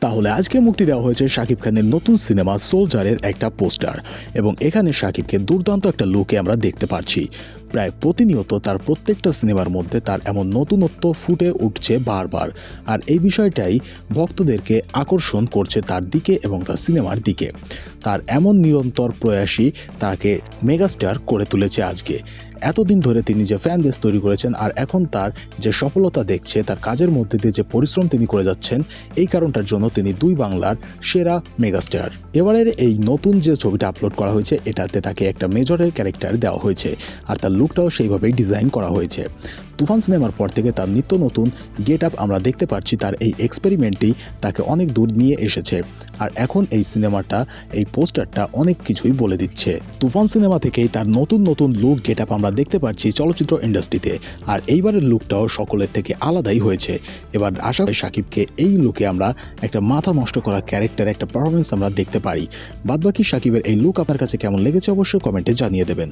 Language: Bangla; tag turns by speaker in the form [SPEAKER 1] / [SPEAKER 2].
[SPEAKER 1] তাহলে আজকে মুক্তি দেওয়া হয়েছে শাকিব খানের নতুন সিনেমা সোলজারের একটা পোস্টার, এবং এখানে শাকিবকে দুর্দান্ত একটা লুকে আমরা দেখতে পাচ্ছি প্রায় প্রতিনিয়ত তার প্রত্যেকটা সিনেমার মধ্যে তার এমন নতুনত্ব ফুটে উঠছে বারবার। আর এই বিষয়টাই ভক্তদেরকে আকর্ষণ করছে তার দিকে এবং তার সিনেমার দিকে। তার এমন নিরন্তর প্রয়াসই তাকে মেগাস্টার করে তুলেছে আজকে। এতদিন ধরে তিনি যে ফ্যান বেস তৈরি করেছেন আর এখন তার যে সফলতা দেখছে, তার কাজের মধ্যে দিয়ে যে পরিশ্রম তিনি করে যাচ্ছেন, এই কারণটার জন্য তিনি দুই বাংলার সেরা মেগাস্টার। এবারের এই নতুন যে ছবিটা আপলোড করা হয়েছে, এটাতে তাকে একটা মেজরের ক্যারেক্টার দেওয়া হয়েছে। আর তার লুকটাও সেইভাবেই ডিজাইন করা হয়েছে। তুফান সিনেমার পর থেকে তার নিত্য নতুন গেট আপ আমরা দেখতে পাচ্ছি তার এই এক্সপেরিমেন্টই তাকে অনেক দূর নিয়ে এসেছে। আর এখন এই সিনেমাটা, এই পোস্টারটা অনেক কিছুই বলে দিচ্ছে। তুফান সিনেমা থেকেই তার নতুন নতুন লুক গেট আপ আমরা দেখতে পাচ্ছি চলচ্চিত্র ইন্ডাস্ট্রিতে আর এইবারের লুকটাও সকলের থেকে আলাদাই হয়েছে। এবার আশা করি সাকিবকে এই লুকে আমরা একটা মাথা নষ্ট করা ক্যারেক্টার একটা পারফরমেন্স আমরা দেখতে পারি। বাদবাকি সাকিবের এই লুক আপনার কাছে কেমন লেগেছে অবশ্যই কমেন্টে জানিয়ে দেবেন।